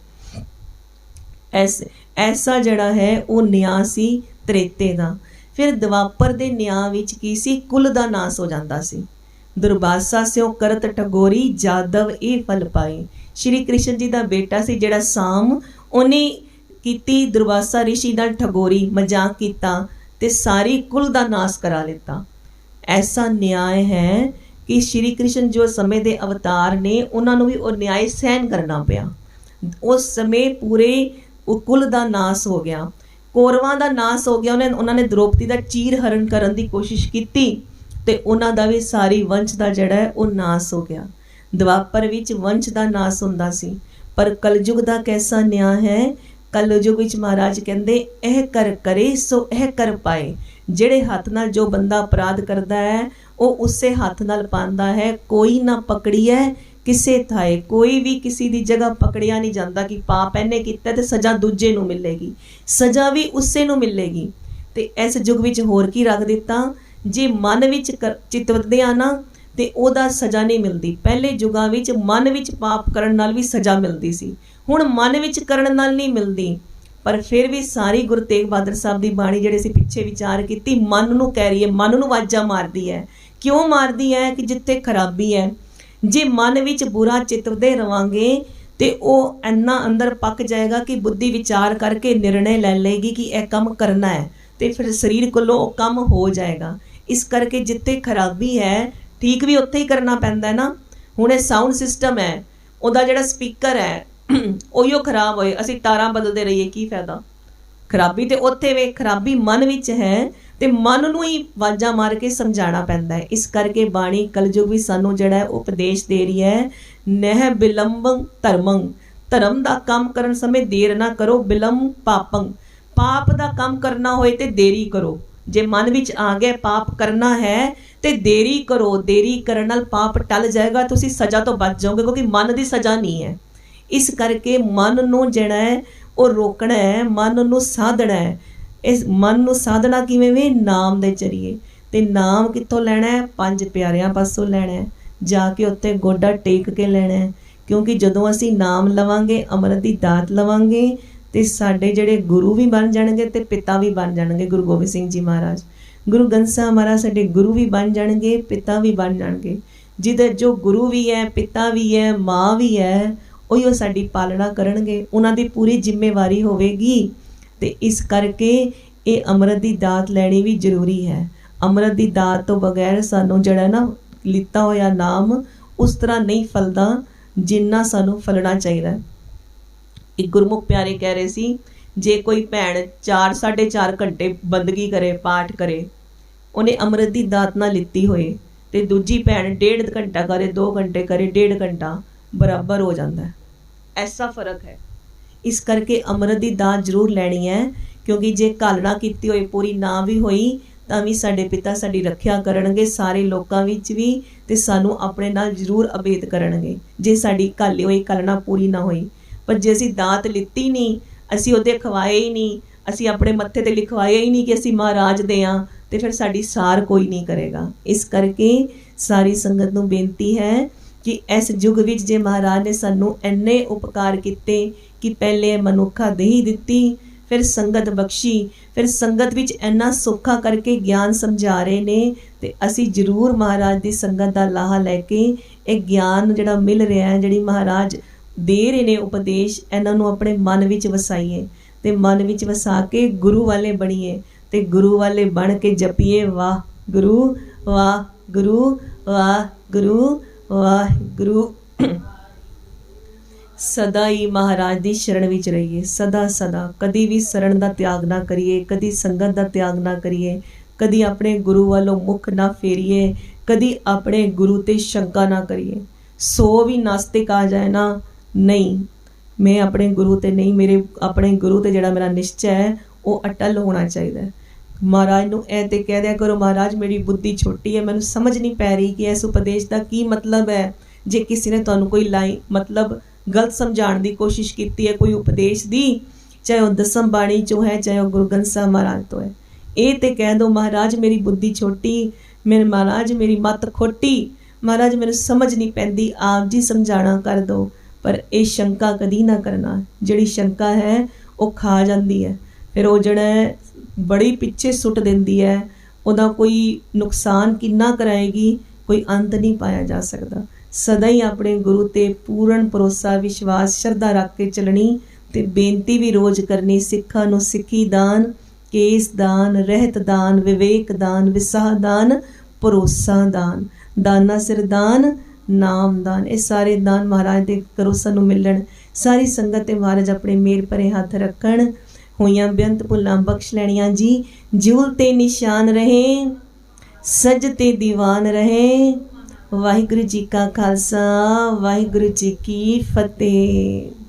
ਐਸ, ਐਸਾ ਜਿਹੜਾ ਹੈ, ਉਹ ਨਿਆਂ ਸੀ ਤ੍ਰੇਤੇ ਦਾ। ਫਿਰ ਦਵਾਪਰ ਦੇ ਨਿਆਂ ਵਿੱਚ ਕੀ ਸੀ? ਕੁਲ ਦਾ ਨਾਸ ਹੋ ਜਾਂਦਾ ਸੀ। ਦੁਰਬਾਸਾ ਸਿਓ ਕਰਤ ਟਗੋਰੀ, ਜਾਦਵ ਇਹ ਫਲ ਪਾਏ ਸ਼੍ਰੀ ਕ੍ਰਿਸ਼ਨ ਜੀ ਦਾ ਬੇਟਾ ਸੀ ਜਿਹੜਾ ਸਾਮ ਉਹਨੇ ਕੀਤੀ ਦੁਰਬਾਸਾ ਰਿਸ਼ੀ ਨਾਲ ਠਗੋਰੀ, ਮਜ਼ਾਕ ਕੀਤਾ ਤੇ ਸਾਰੀ ਕੁਲ ਦਾ ਨਾਸ ਕਰਾ ਲਿੱਤਾ। ਐਸਾ ਨਿਆਂ ਹੈ ਕਿ ਸ਼੍ਰੀ ਕ੍ਰਿਸ਼ਨ ਜੋ ਸਮੇਂ ਦੇ ਅਵਤਾਰ ਨੇ ਉਹਨਾਂ ਨੂੰ ਵੀ ਉਹ ਨਿਆਂ ਸਹਿਨ ਕਰਨਾ ਪਿਆ। ਉਸ ਸਮੇਂ ਪੂਰੇ ਉਹ ਕੁਲ ਦਾ ਨਾਸ ਹੋ ਗਿਆ। ਕੌਰਵਾਂ ਦਾ ਨਾਸ ਹੋ ਗਿਆ, ਉਹਨੇ, ਉਹਨਾਂ ਨੇ ਦ੍ਰੋਪਦੀ ਦਾ ਚੀਰ ਹਰਨ ਕਰਨ ਦੀ ਕੋਸ਼ਿਸ਼ ਕੀਤੀ ਤੇ ਉਹਨਾਂ ਦਾ ਵੀ ਸਾਰੀ ਵੰਸ਼ ਦਾ ਜਿਹੜਾ ਹੈ, ਉਹ ਨਾਸ ਹੋ ਗਿਆ। ਦਵਾਪਰ ਵਿੱਚ ਵੰਸ਼ ਦਾ ਨਾਸ ਹੁੰਦਾ ਸੀ, ਪਰ ਕਲਯੁਗ ਦਾ ਕੈਸਾ ਨਿਆਂ ਹੈ? ਕਲਯੁਗ ਵਿੱਚ ਮਹਾਰਾਜ ਕਹਿੰਦੇ, ਇਹ ਕਰ ਕਰੇ, ਸੋ ਇਹ ਕਰ ਪਾਏ। ਜਿਹੜੇ ਹੱਥ ਨਾਲ ਜੋ ਬੰਦਾ ਅਪਰਾਧ ਕਰਦਾ ਹੈ, ਉਹ ਉਸੇ ਹੱਥ ਨਾਲ ਪਾਉਂਦਾ ਹੈ, ਕੋਈ ਨਾ ਪਕੜੀਐ ਕਿਸੇ ਥਾਏ ਕੋਈ ਵੀ ਕਿਸੇ ਦੀ ਜਗ੍ਹਾ ਪਕੜਿਆ ਨਹੀਂ ਜਾਂਦਾ ਕਿ ਪਾਪ ਇਹਨੇ ਕੀਤਾ ਤੇ ਸਜ਼ਾ ਦੂਜੇ ਨੂੰ ਮਿਲੇਗੀ। ਸਜ਼ਾ ਵੀ ਉਸੇ ਨੂੰ ਮਿਲੇਗੀ। ਤੇ ਇਸ ਯੁੱਗ ਵਿੱਚ ਹੋਰ ਕੀ ਰੱਖ ਦਿੱਤਾ? ਜੇ ਮਨ ਵਿੱਚ ਕਰ- ਚਿਤਵਦੇ ਆ ਨਾ, ਤੇ ਉਹਦਾ ਸਜ਼ਾ ਨਹੀਂ ਮਿਲਦੀ। ਪਹਿਲੇ ਯੁੱਗਾਂ ਵਿੱਚ ਮਨ ਵਿੱਚ ਪਾਪ ਕਰਨ ਨਾਲ ਵੀ ਸਜ਼ਾ ਮਿਲਦੀ ਸੀ। ਹੁਣ ਮਨ ਵਿੱਚ ਕਰਨ ਨਾਲ ਨਹੀਂ ਮਿਲਦੀ। ਪਰ ਫਿਰ ਵੀ ਸਾਰੀ ਗੁਰੂ ਤੇਗ ਬਹਾਦਰ ਸਾਹਿਬ ਦੀ ਬਾਣੀ ਜਿਹੜੇ ਸੀ ਪਿੱਛੇ ਵਿਚਾਰ ਕੀਤੀ, ਮਨ ਨੂੰ ਕਹਿ ਰਹੀ ਹੈ, ਮਨ ਨੂੰ ਵਾਜਾ ਮਾਰਦੀ ਹੈ। ਕਿਉਂ ਮਾਰਦੀ ਹੈ? ਕਿ ਜਿੱਥੇ ਖਰਾਬੀ ਹੈ। ਜੇ ਮਨ ਵਿੱਚ ਬੁਰਾ ਚਿਤਵਦੇ ਰਵਾਂਗੇ ਤੇ ਉਹ ਇੰਨਾ ਅੰਦਰ ਪੱਕ ਜਾਏਗਾ ਕਿ ਬੁੱਧੀ ਵਿਚਾਰ ਕਰਕੇ ਨਿਰਣੇ ਲੈ ਲਏਗੀ ਕਿ ਇਹ ਕੰਮ ਕਰਨਾ ਹੈ ਤੇ ਫਿਰ ਸਰੀਰ ਕੋਲੋਂ ਉਹ ਕੰਮ ਹੋ ਜਾਏਗਾ। ਇਸ ਕਰਕੇ ਜਿੱਥੇ ਖਰਾਬੀ ਹੈ, ਠੀਕ ਵੀ ਉੱਥੇ ਹੀ ਕਰਨਾ ਪੈਂਦਾ ਹੈ ਨਾ। ਹੁਣ ਇਹ ਸਾਊਂਡ ਸਿਸਟਮ ਹੈ, ਉਹਦਾ ਜਿਹੜਾ ਸਪੀਕਰ ਹੈ ਉਹੀਓ ਖਰਾਬ ਹੋਏ। ਅਸੀਂ ਤਾਰਾਂ ਬਦਲਦੇ ਰਹੀਏ, ਕੀ ਫਾਇਦਾ? ਖਰਾਬੀ ਤੇ ਉੱਥੇ ਵੇ, ਖਰਾਬੀ ਮਨ ਵਿੱਚ ਹੈ ਤੇ ਮਨ ਨੂੰ ਹੀ ਵਾਜਾ ਮਾਰ ਕੇ ਸਮਝਾਉਣਾ ਪੈਂਦਾ ਹੈ। ਇਸ ਕਰਕੇ ਬਾਣੀ ਕਲਯੁਗ ਵੀ ਸਾਨੂੰ ਜਿਹੜਾ ਉਪਦੇਸ਼ ਦੇ ਰਹੀ ਹੈ, ਨਹਿ ਬਿਲੰਬੰ ਧਰਮੰ। ਧਰਮ ਦਾ ਕੰਮ ਕਰਨ ਸਮੇਂ ਦੇਰ ਨਾ ਕਰੋ, ਬਿਲੰਬ ਪਾਪੰ। ਪਾਪ ਦਾ ਕੰਮ ਕਰਨਾ ਹੋਏ ਤੇ ਦੇਰੀ ਕਰੋ। ਜੇ ਮਨ ਵਿੱਚ ਆ ਗਿਆ ਪਾਪ ਕਰਨਾ ਹੈ ਤੇ ਦੇਰੀ ਕਰੋ। ਦੇਰੀ ਕਰਨ ਨਾਲ ਪਾਪ ਟਲ ਜਾਏਗਾ, ਤੁਸੀਂ ਸਜ਼ਾ ਤੋਂ ਬਚ ਜਾਓਗੇ, ਕਿਉਂਕਿ ਮਨ ਦੀ ਸਜ਼ਾ ਨਹੀਂ ਹੈ। ਇਸ ਕਰਕੇ ਮਨ ਨੂੰ ਜਿਹੜਾ ਹੈ, ਉਹ ਰੋਕਣਾ ਹੈ, ਮਨ ਨੂੰ ਸਾਧਣਾ ਹੈ। ਇਸ ਮਨ ਨੂੰ ਸਾਧਣਾ ਕਿਵੇਂ ਵੇ? ਨਾਮ ਦੇ ਜਰੀਏ। ਤੇ ਨਾਮ ਕਿੱਥੋਂ ਲੈਣਾ ਹੈ? ਪੰਜ ਪਿਆਰਿਆਂ ਪਾਸੋਂ ਲੈਣਾ ਹੈ। ਜਾ ਕੇ ਉੱਤੇ ਗੋਡਾ ਟੇਕ ਕੇ ਲੈਣਾ ਹੈ। ਕਿਉਂਕਿ ਜਦੋਂ ਅਸੀਂ ਨਾਮ ਲਵਾਂਗੇ, ਅੰਮ੍ਰਿਤ ਦੀ ਦਾਤ ਲਵਾਂਗੇ, ਤੇ ਸਾਡੇ ਜਿਹੜੇ ਗੁਰੂ ਵੀ ਬਣ ਜਾਣਗੇ ਤੇ ਪਿਤਾ ਵੀ ਬਣ ਜਾਣਗੇ, ਗੁਰੂ ਗੋਬਿੰਦ ਸਿੰਘ ਜੀ ਮਹਾਰਾਜ। ਗੁਰੂ ਗੰਸਾ ਮਹਾਰਾਜ ਸਾਡੇ ਗੁਰੂ ਵੀ ਬਣ ਜਾਣਗੇ, ਪਿਤਾ ਵੀ ਬਣ ਜਾਣਗੇ। ਜਿਹਦੇ ਜੋ ਗੁਰੂ ਵੀ ਹੈ, ਪਿਤਾ ਵੀ ਹੈ, ਮਾਂ ਵੀ ਹੈ, ਉਹੀ ਉਹ ਸਾਡੀ ਪਾਲਣਾ ਕਰਨਗੇ। ਉਹਨਾਂ ਦੀ ਪੂਰੀ ਜ਼ਿੰਮੇਵਾਰੀ ਹੋਵੇਗੀ। ਤੇ ਇਸ ਕਰਕੇ ਇਹ ਅੰਮ੍ਰਿਤ ਦੀ ਦਾਤ ਲੈਣੀ ਵੀ ਜ਼ਰੂਰੀ ਹੈ। ਅੰਮ੍ਰਿਤ ਦੀ ਦਾਤ ਤੋਂ ਬਗੈਰ ਸਾਨੂੰ ਜਿਹੜਾ ਨਾ ਲਿੱਤਾ ਹੋਇਆ ਨਾਮ ਉਸ ਤਰ੍ਹਾਂ ਨਹੀਂ ਫਲਦਾ ਜਿੰਨਾ ਸਾਨੂੰ ਫਲਣਾ ਚਾਹੀਦਾ ਇੱਕ ਗੁਰਮੁਖ ਪਿਆਰੇ ਕਹਿ ਰਹੇ ਸੀ, ਜੇ ਕੋਈ ਭੈਣ 4 4.5 ਘੰਟੇ ਬੰਦਗੀ ਕਰੇ, ਪਾਠ ਕਰੇ, ਉਹਨੇ ਅੰਮ੍ਰਿਤ ਦੀ ਦਾਤ ਨਾ ਲਿੱਤੀ ਹੋਏ ਤੇ ਦੂਜੀ ਭੈਣ ਡੇਢ ਘੰਟਾ ਕਰੇ 2 ਘੰਟੇ ਕਰੇ, ਡੇਢ ਘੰਟਾ ਬਰਾਬਰ ਹੋ ਜਾਂਦਾ ਹੈ। ਐਸਾ ਫ਼ਰਕ ਹੈ। ਇਸ ਕਰਕੇ ਅੰਮ੍ਰਿਤ ਦੀ ਦਾਤ ਜ਼ਰੂਰ ਲੈਣੀ ਹੈ, ਕਿਉਂਕਿ ਜੇ ਘਾਲਣਾ ਕੀਤੀ ਹੋਈ ਪੂਰੀ ਨਾ ਵੀ ਹੋਈ, ਤਾਂ ਵੀ ਸਾਡੇ ਪਿਤਾ ਸਾਡੀ ਰੱਖਿਆ ਕਰਨਗੇ, ਸਾਰੇ ਲੋਕਾਂ ਵਿੱਚ ਵੀ, ਤੇ ਸਾਨੂੰ ਆਪਣੇ ਨਾਲ ਜ਼ਰੂਰ ਅਬੇਦ ਕਰਨਗੇ, ਜੇ ਸਾਡੀ ਘਾਲੀ ਹੋਈ ਕਲਣਾ ਪੂਰੀ ਨਾ ਹੋਈ। ਪਰ ਜੇ ਅਸੀਂ ਦਾਤ ਲਿੱਤੀ ਨਹੀਂ, ਅਸੀਂ ਉਹਦੇ ਖਵਾਏ ਹੀ ਨਹੀਂ, ਅਸੀਂ ਆਪਣੇ ਮੱਥੇ ਤੇ ਲਿਖਵਾਏ ਹੀ ਨਹੀਂ ਕਿ ਅਸੀਂ ਮਹਾਰਾਜ ਦੇ ਆ ਤੇ ਫਿਰ ਸਾਡੀ ਸਾਰ ਕੋਈ ਨਹੀਂ ਕਰੇਗਾ। ਇਸ ਕਰਕੇ ਸਾਰੀ ਸੰਗਤ ਨੂੰ ਬੇਨਤੀ ਹੈ ਕਿ ਇਸ ਯੁੱਗ ਵਿੱਚ ਜੇ ਮਹਾਰਾਜ ਨੇ ਸਾਨੂੰ ਇੰਨੇ ਉਪਕਾਰ ਕੀਤੇ ਕਿ ਪਹਿਲੇ ਮਨੁੱਖਾ ਦੇਹੀ ਦਿੱਤੀ, ਫਿਰ ਸੰਗਤ ਬਖਸ਼ੀ, ਫਿਰ ਸੰਗਤ ਵਿੱਚ ਇੰਨਾ ਸੁੱਖਾ ਕਰਕੇ ਗਿਆਨ ਸਮਝਾ ਰਹੇ ਨੇ, ਤੇ ਅਸੀਂ ਜ਼ਰੂਰ ਮਹਾਰਾਜ ਦੀ ਸੰਗਤ ਦਾ ਲਾਹਾ ਲੈ ਕੇ ਇਹ ਗਿਆਨ ਜਿਹੜਾ ਮਿਲ ਰਿਹਾ ਹੈ, ਜਿਹੜੀ ਮਹਾਰਾਜ ਦੇ ਰਹੇ ਨੇ ਉਪਦੇਸ਼, ਇਹਨਾਂ ਨੂੰ ਆਪਣੇ ਮਨ ਵਿੱਚ ਵਸਾਈਏ, ਤੇ ਮਨ ਵਿੱਚ ਵਸਾ ਕੇ ਗੁਰੂ ਵਾਲੇ ਬਣੀਏ, ਤੇ ਗੁਰੂ ਵਾਲੇ ਬਣ ਕੇ ਜਪੀਏ, ਵਾਹ ਗੁਰੂ ਵਾਹ ਗੁਰੂ ਵਾਹ ਗੁਰੂ। ਵਾਹਿਗੁਰੂ। ਸਦਾ ਹੀ ਮਹਾਰਾਜ ਦੀ ਸ਼ਰਣ ਵਿੱਚ ਰਹੀਏ। ਸਦਾ ਸਦਾ। ਕਦੀ ਵੀ ਸ਼ਰਣ ਦਾ ਤਿਆਗ ਨਾ ਕਰੀਏ, ਕਦੀ ਸੰਗਤ ਦਾ ਤਿਆਗ ਨਾ ਕਰੀਏ, ਕਦੀ ਆਪਣੇ ਗੁਰੂ ਵੱਲੋਂ ਮੁਖ ਨਾ ਫੇਰੀਏ, ਕਦੀ ਆਪਣੇ ਗੁਰੂ ਤੇ ਸ਼ੰਕਾ ਨਾ ਕਰੀਏ। ਸੋ ਵੀ ਨਾਸਤਿਕ ਆ ਜਾਏ ਨਾ, ਨਹੀਂ, ਮੈਂ ਆਪਣੇ ਗੁਰੂ ਤੇ ਨਹੀਂ, ਮੇਰੇ, ਆਪਣੇ ਗੁਰੂ ਤੇ ਜਿਹੜਾ ਮੇਰਾ ਨਿਸ਼ਚੈ ਹੈ, ਉਹ ਅਟਲ ਹੋਣਾ ਚਾਹੀਦਾ ਹੈ। ਮਹਾਰਾਜ ਨੂੰ ਇਹ ਤੇ ਕਹਿ ਦਿਆ ਕਰੋ, ਮਹਾਰਾਜ ਮੇਰੀ ਬੁੱਧੀ ਛੋਟੀ ਹੈ, ਮੈਨੂੰ ਸਮਝ ਨਹੀਂ ਪੈ ਰਹੀ ਕਿ ਇਸ ਉਪਦੇਸ਼ ਦਾ ਕੀ ਮਤਲਬ ਹੈ। ਜੇ ਕਿਸੇ ਨੇ ਤੁਹਾਨੂੰ ਕੋਈ ਲਾਈ, ਮਤਲਬ ਗਲਤ ਸਮਝਾਉਣ ਦੀ ਕੋਸ਼ਿਸ਼ ਕੀਤੀ ਹੈ, ਕੋਈ ਉਪਦੇਸ਼ ਦੀ, ਚਾਹੇ ਉਹ ਦਸਮ ਬਾਣੀ ਚੋਂ ਹੈ, ਚਾਹੇ ਉਹ ਗੁਰੂ ਗ੍ਰੰਥ ਸਾਹਿਬ ਮਹਾਰਾਜ ਤੋਂ ਹੈ। ਇਹ ਤੇ ਕਹਿ ਦੋ ਮਹਾਰਾਜ ਮੇਰੀ ਬੁੱਧੀ ਛੋਟੀ ਮੇਰੇ ਮਹਾਰਾਜ ਮੇਰੀ ਮੱਤ ਖੋਟੀ, ਮਹਾਰਾਜ ਮੈਨੂੰ ਸਮਝ ਨਹੀਂ ਪੈਂਦੀ, ਆਪ ਜੀ ਸਮਝਾਣਾ ਕਰ ਦੋ ਪਰ ਇਹ ਸ਼ੰਕਾ ਕਦੀ ਨਾ ਕਰਨਾ। ਜਿਹੜੀ ਸ਼ੰਕਾ ਹੈ, ਉਹ ਖਾ ਜਾਂਦੀ ਹੈ। ਫਿਰ ਉਹ ਜਿਹੜਾ ਬੜੀ ਪਿੱਛੇ ਸੁੱਟ ਦਿੰਦੀ ਹੈ। ਉਹਦਾ ਕੋਈ ਨੁਕਸਾਨ ਕਿੰਨਾ ਕਰਾਏਗੀ ਕੋਈ ਅੰਤ ਨਹੀਂ ਪਾਇਆ ਜਾ ਸਕਦਾ। ਸਦਾ ਹੀ ਆਪਣੇ ਗੁਰੂ ਤੇ ਪੂਰਨ ਭਰੋਸਾ, ਵਿਸ਼ਵਾਸ, ਸ਼ਰਧਾ ਰੱਖ ਕੇ ਚੱਲਣੀ ਤੇ ਬੇਨਤੀ ਵੀ ਰੋਜ਼ ਕਰਨੀ, ਸਿੱਖਾਂ ਨੂੰ ਸਿੱਖੀ ਦਾਨ, ਕੇਸ ਦਾਨ, ਰਹਿਤ ਦਾਨ, ਵਿਵੇਕ ਦਾਨ, ਵਿਸਾਹ ਦਾਨ, ਭਰੋਸਾ ਦਾਨ, ਦਾਨਾ ਸਿਰ ਦਾਨ, ਨਾਮ ਦਾਨ। ਇਹ ਸਾਰੇ ਦਾਨ ਮਹਾਰਾਜ ਦੇ ਕਰੋ ਸਾਨੂੰ ਮਿਲਣ। ਸਾਰੀ ਸੰਗਤ ਤੇ ਮਹਾਰਾਜ ਆਪਣੇ ਮੇਰ ਭਰੇ ਹੱਥ ਰੱਖਣ। ਹੋਈਆਂ ਬੇਅੰਤ ਭੁੱਲਾਂ ਬਖਸ਼ ਲੈਣੀਆਂ ਜੀ। ਜੂਲ ਤੇ ਨਿਸ਼ਾਨ ਰਹੇ, ਸਜ ਤੇ ਦੀਵਾਨ ਰਹੇ। ਵਾਹਿਗੁਰੂ ਜੀ ਕਾ ਖਾਲਸਾ, ਵਾਹਿਗੁਰੂ ਜੀ ਕੀ ਫਤਿਹ।